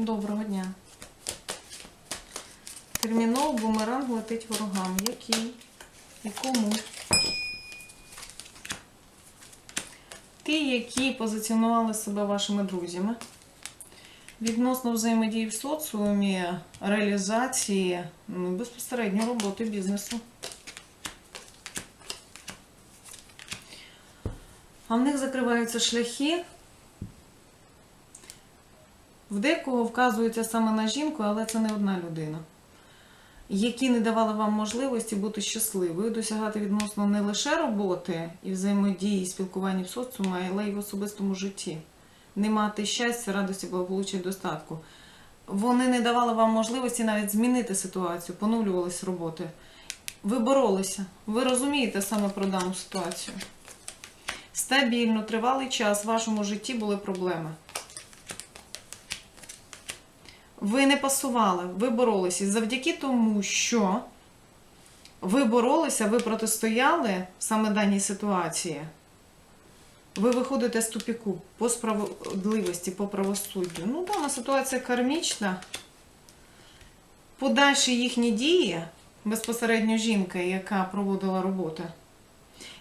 Доброго дня. Терміново бумеранг летить ворогам. Який? І кому? Ті, які позиціонували себе вашими друзями. Відносно взаємодії в соціумі, реалізації ну, безпосередньо роботи бізнесу. А в них закриваються шляхи. В декого вказується саме на жінку, але це не одна людина, які не давали вам можливості бути щасливою, досягати відносно не лише роботи і взаємодії, і спілкування в соціумі, але й в особистому житті. Не мати щастя, радості, благополуччя і достатку. Вони не давали вам можливості навіть змінити ситуацію, поновлювалися роботи. Ви боролися. Ви розумієте саме про дану ситуацію. Стабільно, тривалий час в вашому житті були проблеми. Ви не пасували, ви боролися. І завдяки тому, що ви боролися, ви протистояли саме даній ситуації. Ви виходите з тупіку по справедливості, по правосуддю. Ну, дана ситуація кармічна. Подальші їхні дії, безпосередньо жінка, яка проводила роботи,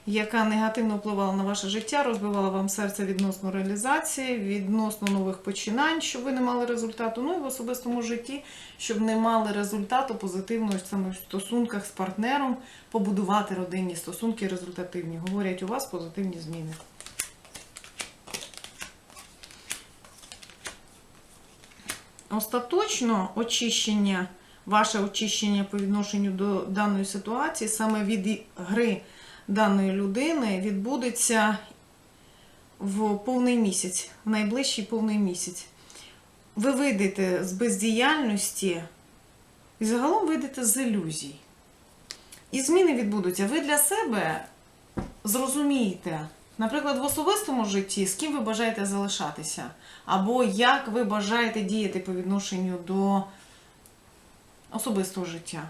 яка негативно впливала на ваше життя, розбивала вам серце відносно реалізації, відносно нових починань, щоб ви не мали результату. Ну і в особистому житті, щоб не мали результату позитивного саме в стосунках з партнером, побудувати родинні стосунки результативні. Говорять, у вас позитивні зміни. Остаточно очищення, ваше очищення по відношенню до даної ситуації, саме від гри даної людини, відбудеться в повний місяць, в найближчий повний місяць. Ви вийдете з бездіяльності і загалом вийдете з ілюзій. І зміни відбудуться. Ви для себе зрозумієте, наприклад, в особистому житті, з ким ви бажаєте залишатися, або як ви бажаєте діяти по відношенню до особистого життя.